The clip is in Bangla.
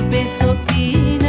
beso y